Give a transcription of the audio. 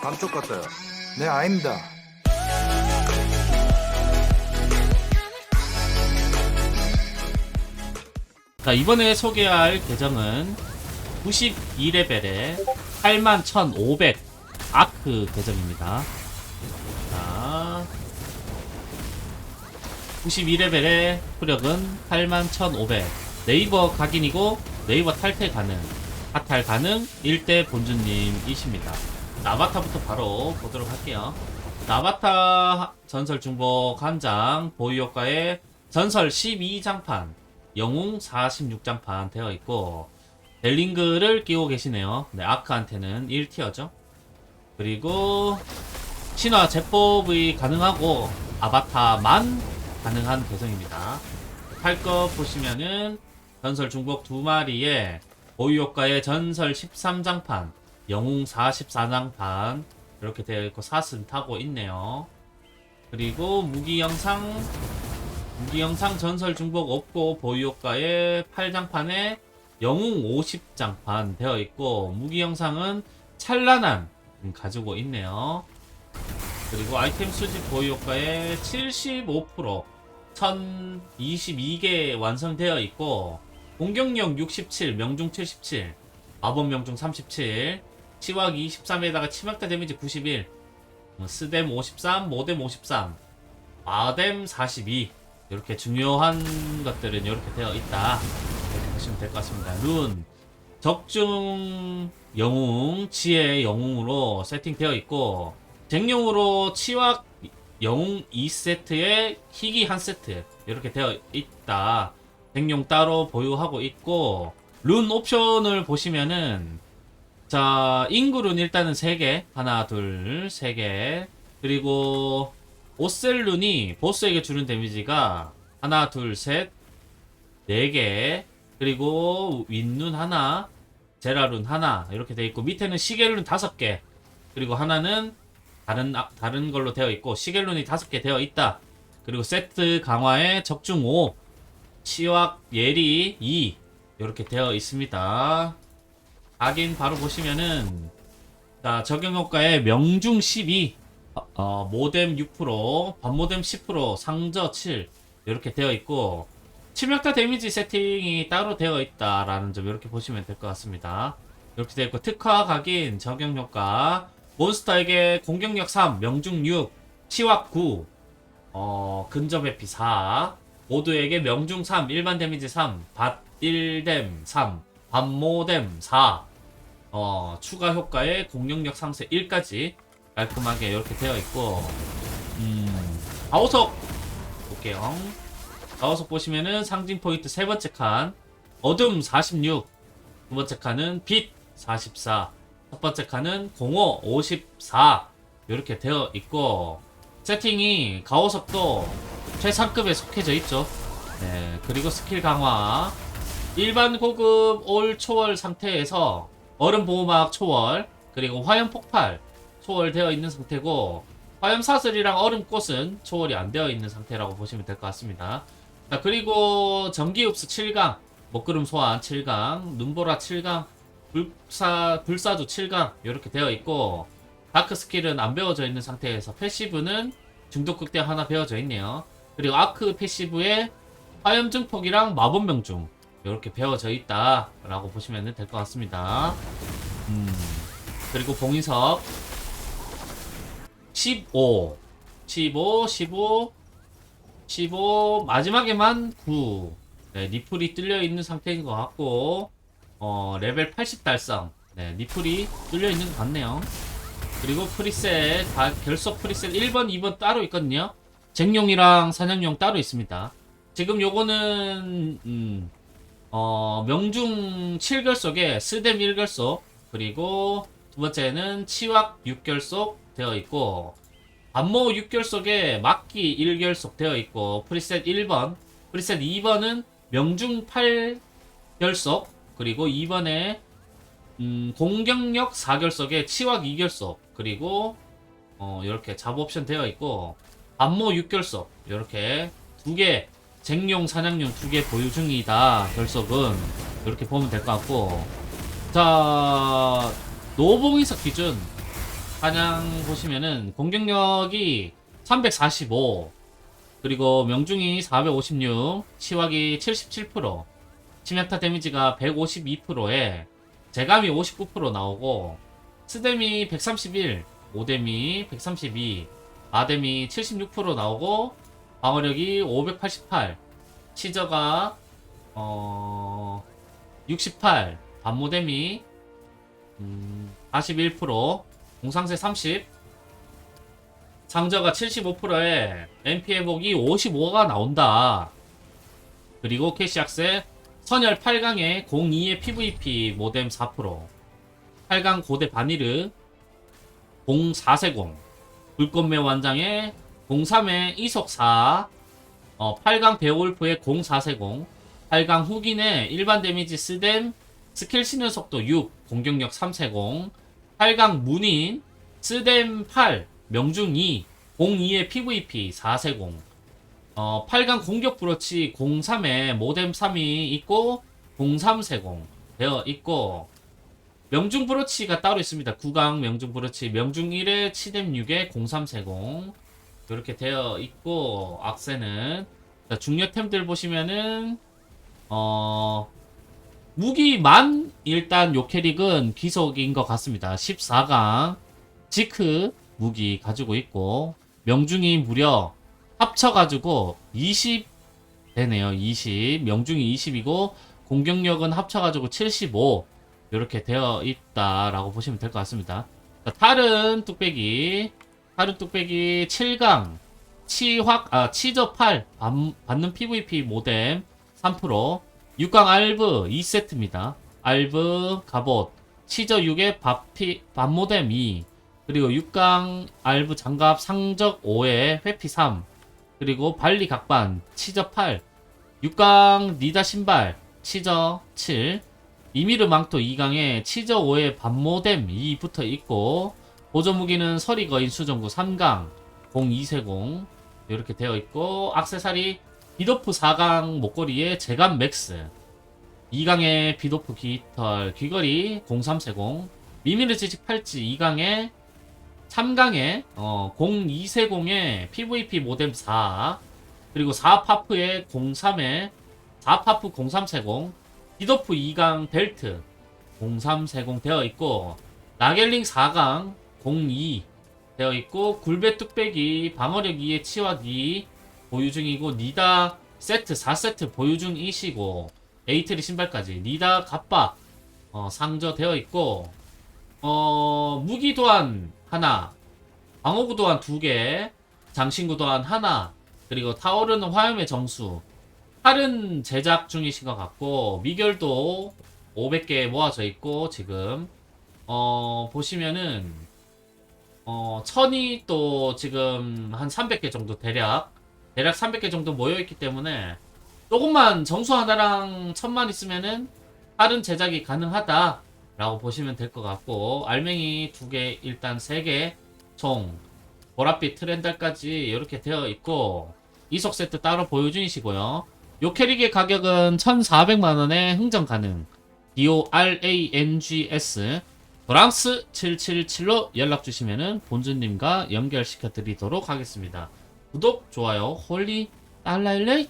감쪽 같아요. 네, 아닙니다. 자, 이번에 소개할 계정은 92레벨의 81,500 아크 계정입니다. 자, 92레벨의 후력은 81,500 네이버 각인이고 네이버 탈퇴 가능 하탈 가능 1대 본주님이십니다. 나바타부터 바로 보도록 할게요. 나바타 전설 중복 한 장 보유 효과에 전설 12장판 영웅 46장판 되어 있고 벨링그를 끼고 계시네요. 네, 아크한테는 1티어죠. 그리고 신화 제법이 가능하고 아바타만 가능한. 할거 보시면은 전설 중복 두 마리에 보유 효과의 전설 13장판, 영웅 44장판 이렇게 되어 있고 사슴 타고 있네요. 그리고 무기 영상 무기 영상 전설 중복 없고 보유 효과의 8장판에 영웅 50장판 되어 있고 무기 영상은 찬란한 음, 가지고 있네요. 그리고 아이템 수집 보유 효과에 75% 1022개 완성되어 있고 공격력 67, 명중 77, 마법 명중 37, 치확 23에다가 치명타 데미지 91, 어, 스뎀 53, 모뎀 53, 마뎀 42 이렇게 중요한 것들은 이렇게 되어 있다 이렇게 보시면 될 것 같습니다. 룬 적중 영웅 지혜 영웅으로 세팅되어 있고 쟁용으로 치확 영웅 2세트에 희귀 1세트 이렇게 되어 있다. 쟁용 따로 보유하고 있고 룬 옵션을 보시면은 자 인구룬 일단은 3개. 하나 둘 3개. 그리고 오셀룬이 보스에게 주는 데미지가 하나 둘 셋 4개. 그리고 윗룬 하나 제라룬 하나. 이렇게 돼 있고 밑에는 시계룬 5개. 그리고 하나는 다른 아- 다른 걸로 되어 있고 시겔룬이 다섯 개 되어 있다. 그리고 세트 강화에 적중 5, 치확 예리 2 이렇게 되어 있습니다. 확인 바로 보시면은 자 적용 효과에 명중 12, 어, 어, 모뎀 6%, 반모뎀 10%, 상저 7 이렇게 되어 있고 치명타 데미지 세팅이 따로 되어 있다라는 점 이렇게 보시면 될 것 같습니다. 이렇게 되어 있고 특화 각인 적용 효과 몬스터에게 공격력 3, 명중 6, 치확 9, 어, 근접 회피 4, 모두에게 명중 3, 일반 데미지 3, 밭 1뎀 3, 반모뎀 4, 어, 추가 효과에 공격력 상승 1까지 깔끔하게 이렇게 되어 있고, 음, 아우석 볼게요. 아우석 보시면은 상징 포인트 세 번째 칸, 어둠 46, 두 번째 칸은 빛 44, 첫 번째 칸은 05, 54 이렇게 되어 있고 세팅이 가오석도 최상급에 속해져 있죠. 네, 그리고 스킬 강화 일반 고급 올 초월 상태에서 얼음 보호막 초월 그리고 화염 폭발 초월되어 있는 상태고 화염 사슬이랑 얼음 꽃은 초월이 안 되어 있는 상태라고 보시면 될 것 같습니다. 자, 그리고 전기 흡수 7강, 먹구름 소환 7강, 눈보라 7강, 불사 불사조 7강 이렇게 되어 있고 다크 스킬은 안 배워져 있는 상태에서 패시브는 중독 극대 하나 배워져 있네요. 그리고 아크 패시브에 화염 증폭이랑 마법 명중 이렇게 배워져 있다라고 보시면 될 것 같습니다. 음, 그리고 봉인석 15, 15, 15, 15 마지막에만 9 네, 니플이 뚫려 있는 상태인 것 같고 어, 레벨 80 달성. 네, 니플이 뚫려 있는 것 같네요. 그리고 프리셋, 다 결속 프리셋 1번, 2번 따로 있거든요. 쟁용이랑 사냥용 따로 있습니다. 지금 요거는, 음, 어, 명중 7결속에 스뎀 1결속, 그리고 두 번째는 치확 6결속 되어 있고, 반모 6결속에 막기 1결속 되어 있고, 프리셋 1번, 프리셋 2번은 명중 8결속, 그리고 2번에 음, 공격력 4결속에 치확 2결속 그리고 어, 이렇게 잡 옵션 되어 있고 반모 6결속 이렇게 두개 쟁용 사냥용 두개 보유 중이다. 결속은 이렇게 보면 될 것 같고. 자 노봉이석 기준. 사냥 보시면은 공격력이 345 그리고 명중이 456 치wak이 77% 치명타 데미지가 152%에 재감이 59% 나오고 스뎀이 131 오뎀이 132 아뎀이 76% 나오고 방어력이 588 치저가 어... 68 반모뎀이 음... 41% 공상세 30 상저가 75%에 MP 회복이 55가 나온다. 그리고 캐시악세 선열 8강에 02의 PVP 모뎀 4% 8강 고대 바니르 04세공 불꽃매 완장에 03의 이속 4 어, 8강 베올프의 04세공 8강 후긴의 일반 데미지 스뎀 스킬 신는 속도 6 공격력 3세공 8강 문인 스뎀 8 명중 2 02의 PVP 4세공 어, 8강 공격 브로치 03에 모뎀 3이 있고 03세공 되어 있고 명중 브로치가 따로 있습니다. 9강 명중 브로치 명중 1에 치뎀 6에 03세공 이렇게 되어 있고 악세는 자, 중요템들 보시면은 어 무기만 일단 요 캐릭은 기속인 것 같습니다. 14강 지크 무기 가지고 있고 명중이 무려 합쳐가지고 20 되네요. 20 명중이 20이고 공격력은 합쳐가지고 75 이렇게 되어 있다라고 보시면 될 것 같습니다. 자, 탈은 뚝배기 탈은 뚝배기 7강 치확 아 치저 8 받, 받는 PVP 모뎀 3% 6강 알브 2세트입니다. 알브 갑옷 치저 6에 밥피 밥모뎀 2 그리고 6강 알브 장갑 상적 5에 회피 3 그리고 발리 각반 치저 8 6강 니다 신발 치저 7 이미르 망토 2강에 치저 5에 반모뎀 2 붙어 있고 보조 무기는 서리 거인 수정구 3강 02세공 이렇게 되어 있고 악세사리 비도프 4강 목걸이에 재감 맥스 2강에 비도프 깃털 귀걸이 03세공 미미르 지식 팔찌 2강에 3강에 어, 02세공에 PVP 모뎀 4 그리고 4파프에 03에 4파프 03세공 디도프 2강 벨트 03세공 되어 있고 나겔링 4강 02 되어 있고 굴배 뚝배기 방어력 2에 치확 2 보유 중이고 니다 세트 4세트 보유 중이시고 에이트리 신발까지 니다 갑바 어, 상저 되어 있고 어, 무기 도안 하나 방어구 도안 두개 장신구 도안 하나 그리고 타오르는 화염의 정수 팔은 제작 중이신 것 같고 미결도 500개 모아져 있고 지금 어 보시면은 어 천이 또 지금 한 300개 정도 대략 대략 300개 정도 모여 있기 때문에 조금만 정수 하나랑 천만 있으면은 팔은 제작이 가능하다 라고 보시면 될 것 같고 알맹이 두 개 일단 세 개 총 보랏빛 트렌달까지 이렇게 되어 있고 이석 세트 따로 보유 중이시고요 요 캐릭의 가격은 1,400만원에 흥정 가능. DORANGS 브랑스 777로 연락 주시면은 본주님과 연결시켜 드리도록 하겠습니다. 구독, 좋아요, 홀리, 달라일레이